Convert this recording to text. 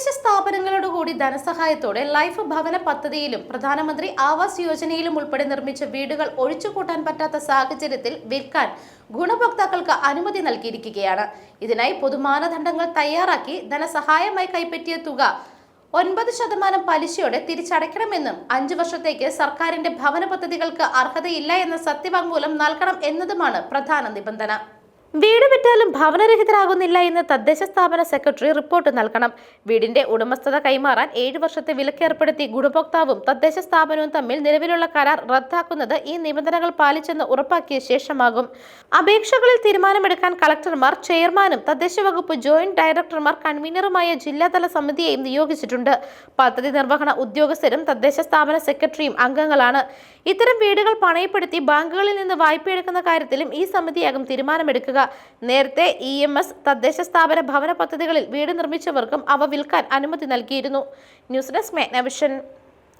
തദ്ദേശ സ്ഥാപനങ്ങളോട് കൂടി ധനസഹായത്തോടെ ലൈഫ് ഭവന പദ്ധതിയിലും പ്രധാനമന്ത്രി ആവാസ് യോജനയിലും ഉൾപ്പെടെ നിർമ്മിച്ച വീടുകൾ ഒഴിച്ചുകൂട്ടാൻ പറ്റാത്ത സാഹചര്യത്തിൽ വിൽക്കാൻ ഗുണഭോക്താക്കൾക്ക് അനുമതി നൽകിയിരിക്കുകയാണ്. ഇതിനായി പൊതുമാനദണ്ഡങ്ങൾ തയ്യാറാക്കി ധനസഹായമായി കൈപ്പറ്റിയ തുക ഒൻപത് ശതമാനം പലിശയോടെ തിരിച്ചടയ്ക്കണമെന്നും അഞ്ചു വർഷത്തേക്ക് സർക്കാരിന്റെ ഭവന പദ്ധതികൾക്ക് അർഹതയില്ല എന്ന സത്യവാങ്മൂലം നൽകണം എന്നതുമാണ് പ്രധാന നിബന്ധന. വീട് വിറ്റാലും ഭവനരഹിതരാകുന്നില്ല എന്ന് തദ്ദേശ സ്ഥാപന സെക്രട്ടറി റിപ്പോർട്ട് നൽകണം. വീടിന്റെ ഉടമസ്ഥത കൈമാറാൻ ഏഴ് വർഷത്തെ വിലക്കേർപ്പെടുത്തി ഗുണഭോക്താവും തദ്ദേശ സ്ഥാപനവും തമ്മിൽ നിലവിലുള്ള കരാർ റദ്ദാക്കുന്നത് ഈ നിബന്ധനകൾ പാലിച്ചെന്ന് ഉറപ്പാക്കിയ ശേഷമാകും. അപേക്ഷകളിൽ തീരുമാനമെടുക്കാൻ കളക്ടർമാർ ചെയർമാനും തദ്ദേശ വകുപ്പ് ജോയിന്റ് ഡയറക്ടർമാർ കൺവീനറുമായ ജില്ലാതല സമിതിയെയും നിയോഗിച്ചിട്ടുണ്ട്. പദ്ധതി നിർവഹണ ഉദ്യോഗസ്ഥരും തദ്ദേശ സ്ഥാപന സെക്രട്ടറിയും അംഗങ്ങളാണ്. ഇത്തരം വീടുകൾ പണയപ്പെടുത്തി ബാങ്കുകളിൽ നിന്ന് വായ്പയെടുക്കുന്ന കാര്യത്തിലും ഈ സമിതിയാകും തീരുമാനമെടുക്കുക. നേരത്തെ ഇ എം എസ് തദ്ദേശ സ്ഥാപന ഭവന പദ്ധതികളിൽ വീട് നിർമ്മിച്ചവർക്കും അവ വിൽക്കാൻ അനുമതി നൽകിയിരുന്നു. News desk മേഗ്നവിഷൻ